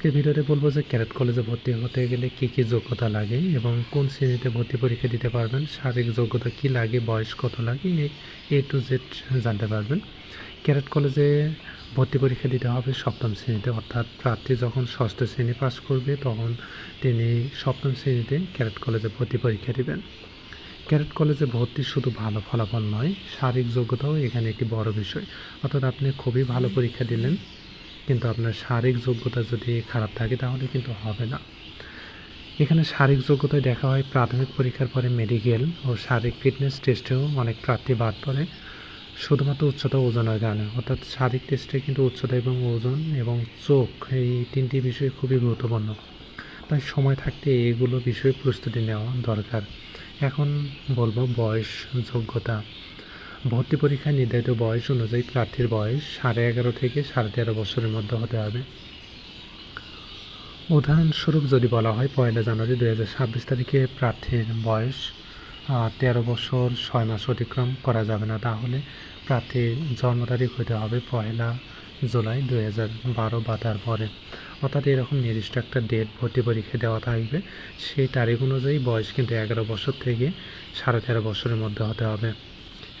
আজকের ভিডিওতে বলব যে ক্যারেট কলেজে ভর্তি হতে গেলে কি কি যোগ্যতা লাগে এবং কোন শ্রেণীতে ভর্তি পরীক্ষা দিতে পারবেন, শারীরিক যোগ্যতা কি লাগে, বয়স কত লাগে, এ টু জেড জানতে পারবেন। ক্যারেট কলেজে ভর্তি পরীক্ষা দিতে হবে সপ্তম শ্রেণীতে, অর্থাৎ প্রার্থী যখন ষষ্ঠ শ্রেণি পাস করবে, তখন তিনি সপ্তম শ্রেণীতে ক্যারেট কলেজে ভর্তি পরীক্ষা দেবেন। ক্যারেট কলেজে ভর্তি শুধু ভালো ফলাফল নয়, শারীরিক যোগ্যতাও এখানে একটি বড় বিষয়। অর্থাৎ আপনি খুবই ভালো পরীক্ষা দিলেন। কিন্তু আপনার শারীরিক যোগ্যতা যদি খারাপ থাকে, তাহলে কিন্তু হবে না। এখানে শারীরিক যোগ্যতায় দেখা হয় প্রাথমিক পরীক্ষার পরে মেডিকেল ও শারীরিক ফিটনেস টেস্টেও অনেক প্রার্থী বাদ পড়ে। শুধুমাত্র উচ্চতা ওজনের কারণে। অর্থাৎ শারীরিক টেস্টে কিন্তু উচ্চতা এবং ওজন এবং চোখ এই তিনটি বিষয় খুবই গুরুত্বপূর্ণ। তাই সময় থাকতে এগুলো বিষয়ে প্রস্তুতি নেওয়া দরকার। এখন বলব বয়স, যোগ্যতা। ভর্তি পরীক্ষায় নির্ধারিত বয়স অনুযায়ী প্রার্থীর বয়স সাড়ে এগারো থেকে সাড়ে তেরো বছরের মধ্যে হতে হবে। উদাহরণস্বরূপ যদি বলা হয় পয়লা জানুয়ারি দু হাজার ছাব্বিশ তারিখে প্রার্থীর বয়স তেরো বছর ছয় মাস অতিক্রম করা যাবে না, তাহলে প্রার্থীর জন্ম তারিখ হতে হবে পয়লা জুলাই দু হাজার বারো বা তারপরে। অর্থাৎ এরকম নির্দিষ্ট একটা ডেট ভর্তি পরীক্ষা দেওয়া থাকবে। সেই তারিখ অনুযায়ী বয়স কিন্তু এগারো বছর থেকে সাড়ে তেরো বছরের মধ্যে হতে হবে।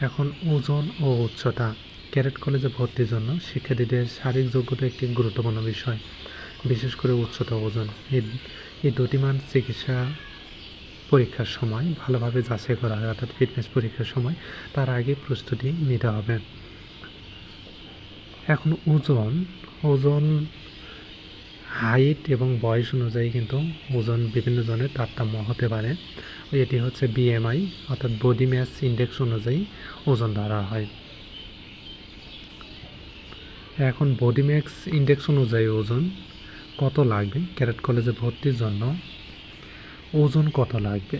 এখন ওজন ও উচ্চতা ক্যারেট কলেজে ভর্তির জন্য শিক্ষার্থীদের শারীরিক যোগ্যতা একটি গুরুত্বপূর্ণ বিষয়, বিশেষ করে উচ্চতা ওজন। এই দুটি মান চিকিৎসা পরীক্ষার সময় ভালোভাবে যাচাই করা হয়, অর্থাৎ ফিটনেস পরীক্ষার সময় তার আগে প্রস্তুতি নিতে হবে। এখন ওজন ওজন হাইট এবং বয়স অনুযায়ী কিন্তু ওজন বিভিন্ন জনের তারতম্য হতে পারে। এটি হচ্ছে বিএমআই অর্থাৎ বডি ম্যাস ইন্ডেক্স অনুযায়ী ওজন ধরা হয়। এখন বডি ম্যাক্স ইন্ডেক্স অনুযায়ী ওজন কত লাগবে? ক্যারেট কলেজে ভর্তির জন্য ওজন কত লাগবে?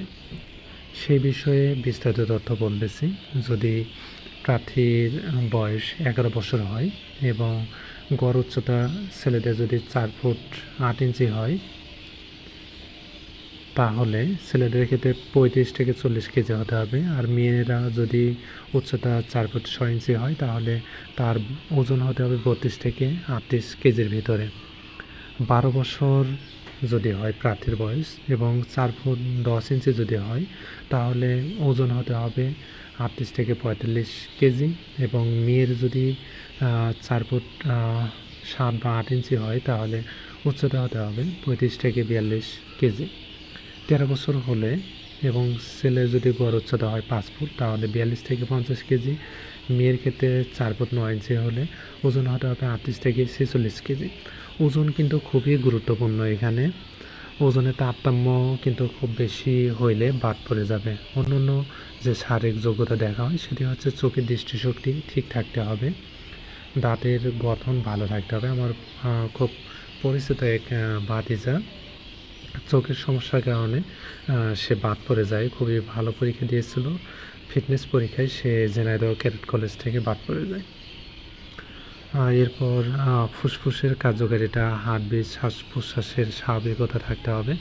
সেই বিষয়ে বিস্তারিত তথ্য বলতেছি। যদি প্রার্থীর বয়স এগারো বছর হয় এবং গড় উচ্চতা ছেলেদের যদি চার ফুট আট ইঞ্চি হয়, তাহলে ছেলেদের ক্ষেত্রে পঁয়ত্রিশ থেকে চল্লিশ কেজি হতে হবে। আর মেয়েরা যদি উচ্চতা চার ফুট ছয় ইঞ্চি হয়, তাহলে তার ওজন হতে হবে বত্রিশ থেকে আটত্রিশ কেজির ভিতরে। বারো বছর যদি হয় প্রার্থীর বয়স এবং চার ফুট দশ ইঞ্চি যদি হয়, তাহলে ওজন হতে হবে আটত্রিশ থেকে পঁয়তাল্লিশ কেজি এবং মেয়ের যদি চার ফুট সাত বা আট ইঞ্চি হয়, তাহলে উচ্চতা হতে হবে পঁয়ত্রিশ থেকে বিয়াল্লিশ কেজি। তেরো বছর হলে এবং ছেলের যদি গড় উচ্চতা হয় পাঁচ ফুট, তাহলে বিয়াল্লিশ থেকে পঞ্চাশ কেজি মেয়ের ক্ষেত্রে চার ফুট নয় ইঞ্চি হলে ওজন হতে হবে আটত্রিশ থেকে ছেচল্লিশ কেজি। ওজন কিন্তু খুবই গুরুত্বপূর্ণ এখানে। ওজনের তারতম্য কিন্তু খুব বেশি হইলে বাদ পড়ে যাবে। অন্য অন্য যে শারীরিক যোগ্যতা দেখা হয়, সেটি হচ্ছে চোখের দৃষ্টিশক্তি ঠিক থাকতে হবে। দাঁতের গঠন ভালো থাকতে হবে। আমার খুব পরিচিত এক বাতিজা চোখের সমস্যার কারণে সে বাদ পড়ে যায়। খুবই ভালো পরীক্ষা দিয়েছিল। ফিটনেস পরীক্ষায় সে জেনারেল ক্যাডেট কলেজ থেকে বাদ পড়ে যায়। এরপর ফুসফুসের কার্যকারিতা, হার্টবিট শ্বাস প্রশ্বাসের স্বাভাবিকতা থাকতে হবে।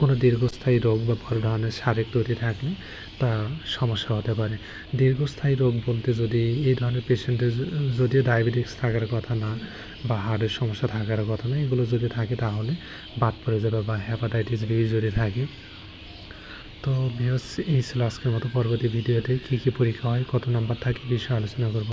কোনো দীর্ঘস্থায়ী রোগ বা বড় ধরনের শারীরিক ত্রুটি থাকলে তা সমস্যা হতে পারে। দীর্ঘস্থায়ী রোগ বলতে যদি এই ধরনের পেশেন্টের যদিও ডায়াবেটিক্স থাকার কথা না বা হার্টের সমস্যা থাকার কথা না, এগুলো যদি থাকে তাহলে বাদ পড়ে যাবে বা হ্যাপাটাইটিস বি যদি থাকে। তো ভিউস এই ছিল আজকের মতো পরবর্তী ভিডিওতে কী কী পরীক্ষা হয়, কত নাম্বার থাকে বিষয়ে আলোচনা করব।